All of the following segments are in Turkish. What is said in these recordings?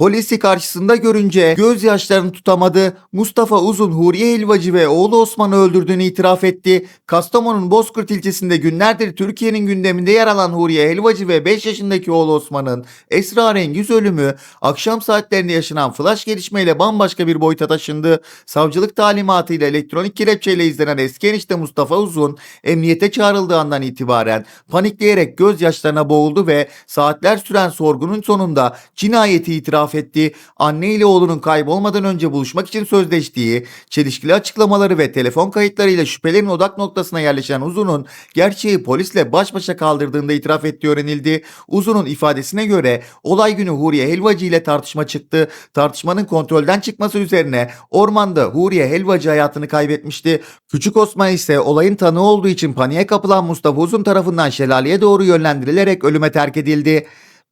Polisi karşısında görünce gözyaşlarını tutamadı. Mustafa Uzun Huriye Helvacı ve oğlu Osman'ı öldürdüğünü itiraf etti. Kastamonu'nun Bozkurt ilçesinde günlerdir Türkiye'nin gündeminde yer alan Huriye Helvacı ve 5 yaşındaki oğlu Osman'ın esrarengiz ölümü akşam saatlerinde yaşanan flash gelişmeyle bambaşka bir boyuta taşındı. Savcılık talimatıyla elektronik kelepçeyle izlenen eski enişte Mustafa Uzun emniyete çağrıldığı andan itibaren panikleyerek gözyaşlarına boğuldu ve saatler süren sorgunun sonunda cinayeti itiraf etti. Anne ile oğlunun kaybolmadan önce buluşmak için sözleştiği, çelişkili açıklamaları ve telefon kayıtlarıyla şüphelerin odak noktasına yerleşen Uzun'un gerçeği polisle baş başa kaldırdığında itiraf ettiği öğrenildi. Uzun'un ifadesine göre olay günü Huriye Helvacı ile tartışma çıktı. Tartışmanın kontrolden çıkması üzerine ormanda Huriye Helvacı hayatını kaybetmişti. Küçük Osman ise olayın tanığı olduğu için paniğe kapılan Mustafa Uzun tarafından şelaleye doğru yönlendirilerek ölüme terk edildi.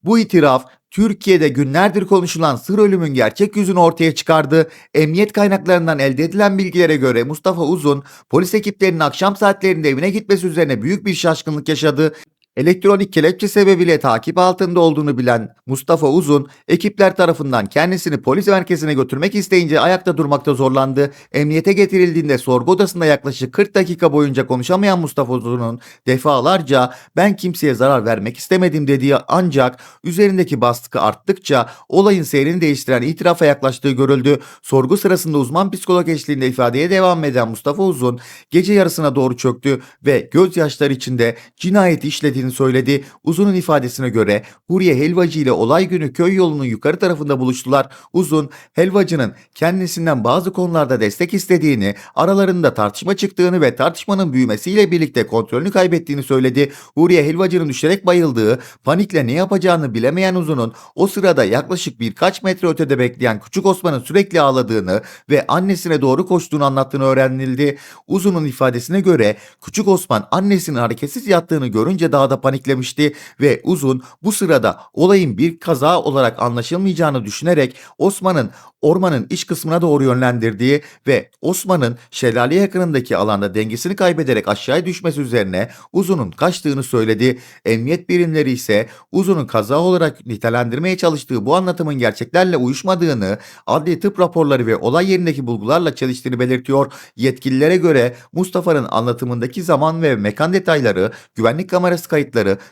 Bu itiraf Türkiye'de günlerdir konuşulan sır ölümün gerçek yüzünü ortaya çıkardı. Emniyet kaynaklarından elde edilen bilgilere göre Mustafa Uzun polis ekiplerinin akşam saatlerinde evine gitmesi üzerine büyük bir şaşkınlık yaşadı. Elektronik kelepçe sebebiyle takip altında olduğunu bilen Mustafa Uzun, ekipler tarafından kendisini polis merkezine götürmek isteyince ayakta durmakta zorlandı. Emniyete getirildiğinde sorgu odasında yaklaşık 40 dakika boyunca konuşamayan Mustafa Uzun'un defalarca ben kimseye zarar vermek istemedim dediği ancak üzerindeki baskı arttıkça olayın seyrini değiştiren itirafa yaklaştığı görüldü. Sorgu sırasında uzman psikolog eşliğinde ifadeye devam eden Mustafa Uzun gece yarısına doğru çöktü ve gözyaşları içinde cinayeti işlediğini söyledi. Uzun'un ifadesine göre Huriye Helvacı ile olay günü köy yolunun yukarı tarafında buluştular. Uzun, Helvacı'nın kendisinden bazı konularda destek istediğini, aralarında tartışma çıktığını ve tartışmanın büyümesiyle birlikte kontrolünü kaybettiğini söyledi. Huriye Helvacı'nın düşerek bayıldığı, panikle ne yapacağını bilemeyen Uzun'un o sırada yaklaşık birkaç metre ötede bekleyen küçük Osman'ın sürekli ağladığını ve annesine doğru koştuğunu anlattığını öğrenildi. Uzun'un ifadesine göre küçük Osman annesinin hareketsiz yattığını görünce daha da paniklemişti ve Uzun bu sırada olayın bir kaza olarak anlaşılmayacağını düşünerek Osman'ın ormanın iç kısmına doğru yönlendirdiği ve Osman'ın şelale yakınındaki alanda dengesini kaybederek aşağıya düşmesi üzerine Uzun'un kaçtığını söyledi. Emniyet birimleri ise Uzun'un kaza olarak nitelendirmeye çalıştığı bu anlatımın gerçeklerle uyuşmadığını, adli tıp raporları ve olay yerindeki bulgularla çeliştiğini belirtiyor. Yetkililere göre Mustafa'nın anlatımındaki zaman ve mekan detayları, güvenlik kamerası kayıtları,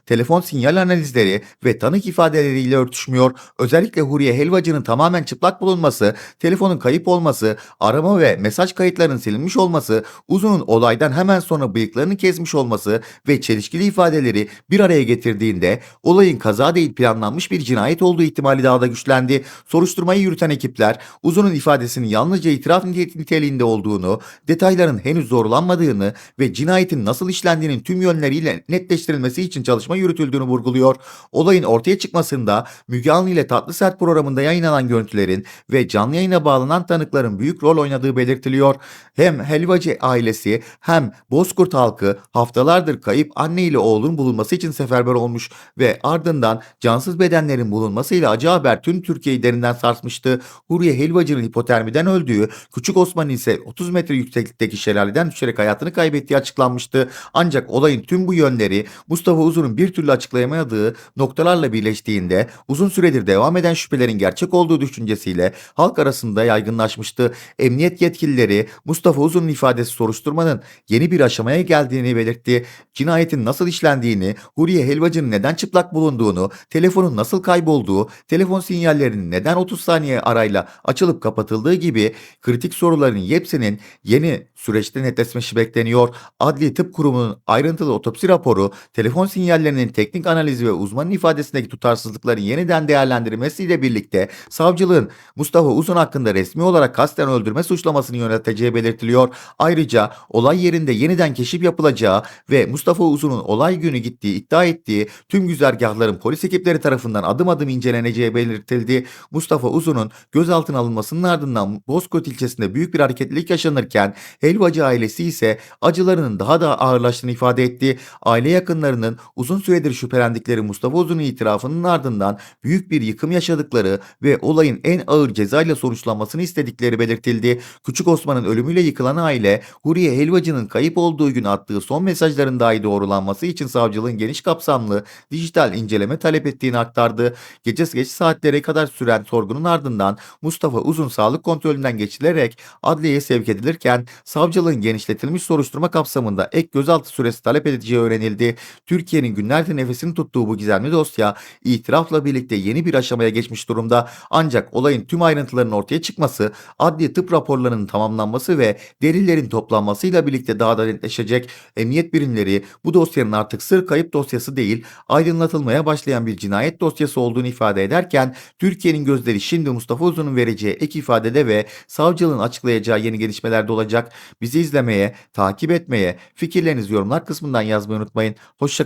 telefon sinyal analizleri ve tanık ifadeleriyle örtüşmüyor. Özellikle Huriye Helvacı'nın tamamen çıplak bulunması, telefonun kayıp olması, arama ve mesaj kayıtlarının silinmiş olması, Uzun'un olaydan hemen sonra bıyıklarını kesmiş olması ve çelişkili ifadeleri bir araya getirdiğinde olayın kaza değil planlanmış bir cinayet olduğu ihtimali daha da güçlendi. Soruşturmayı yürüten ekipler Uzun'un ifadesinin yalnızca itiraf nite- niteliğinde olduğunu, detayların henüz zorlanmadığını ve cinayetin nasıl işlendiğinin tüm yönleriyle netleştirilmesi için çalışma yürütüldüğünü vurguluyor. Olayın ortaya çıkmasında Müge Anlı ile Tatlı Sert programında yayınlanan görüntülerin ve canlı yayına bağlanan tanıkların büyük rol oynadığı belirtiliyor. Hem Helvacı ailesi hem Bozkurt halkı haftalardır kayıp anne ile oğlun bulunması için seferber olmuş ve ardından cansız bedenlerin bulunmasıyla acı haber tüm Türkiye'yi derinden sarsmıştı. Huriye Helvacı'nın hipotermiden öldüğü, Küçük Osman ise 30 metre yükseklikteki şelaleden düşerek hayatını kaybettiği açıklanmıştı. Ancak olayın tüm bu yönleri Mustafa Uzun'un bir türlü açıklayamadığı noktalarla birleştiğinde uzun süredir devam eden şüphelerin gerçek olduğu düşüncesiyle halk arasında yaygınlaşmıştı. Emniyet yetkilileri Mustafa Uzun'un ifadesi soruşturmanın yeni bir aşamaya geldiğini belirtti. Cinayetin nasıl işlendiğini, Huriye Helvacı'nın neden çıplak bulunduğunu, telefonun nasıl kaybolduğu, telefon sinyallerinin neden 30 saniye arayla açılıp kapatıldığı gibi kritik soruların hepsinin yeni süreçte netleşmesi bekleniyor. Adli Tıp Kurumu'nun ayrıntılı otopsi raporu, telefon sinyallerinin teknik analizi ve uzmanın ifadesindeki tutarsızlıkların yeniden değerlendirilmesiyle birlikte savcılığın Mustafa Uzun hakkında resmi olarak kasten öldürme suçlamasını yöneteceği belirtiliyor. Ayrıca olay yerinde yeniden keşif yapılacağı ve Mustafa Uzun'un olay günü gittiği iddia ettiği tüm güzergahların polis ekipleri tarafından adım adım inceleneceği belirtildi. Mustafa Uzun'un gözaltına alınmasının ardından Bozkurt ilçesinde büyük bir hareketlilik yaşanırken Helvacı ailesi ise acılarının daha da ağırlaştığını ifade etti. Aile yakınlarının savcılarının uzun süredir şüphelendikleri Mustafa Uzun'un itirafının ardından büyük bir yıkım yaşadıkları ve olayın en ağır cezayla sonuçlanmasını istedikleri belirtildi. Küçük Osman'ın ölümüyle yıkılan aile Huriye Helvacı'nın kayıp olduğu gün attığı son mesajların dahi doğrulanması için savcılığın geniş kapsamlı dijital inceleme talep ettiğini aktardı. Gece geç saatlere kadar süren sorgunun ardından Mustafa Uzun sağlık kontrolünden geçilerek adliyeye sevk edilirken savcılığın genişletilmiş soruşturma kapsamında ek gözaltı süresi talep edileceği öğrenildi. Türkiye'nin günlerdir nefesini tuttuğu bu gizemli dosya itirafla birlikte yeni bir aşamaya geçmiş durumda. Ancak olayın tüm ayrıntılarının ortaya çıkması, adli tıp raporlarının tamamlanması ve delillerin toplanmasıyla birlikte daha da netleşecek. Emniyet birimleri bu dosyanın artık sır kayıp dosyası değil, aydınlatılmaya başlayan bir cinayet dosyası olduğunu ifade ederken Türkiye'nin gözleri şimdi Mustafa Uzun'un vereceği ek ifadede ve savcılığın açıklayacağı yeni gelişmelerde olacak. Bizi izlemeye, takip etmeye, fikirlerinizi yorumlar kısmından yazmayı unutmayın.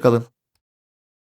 Hoşçakalın.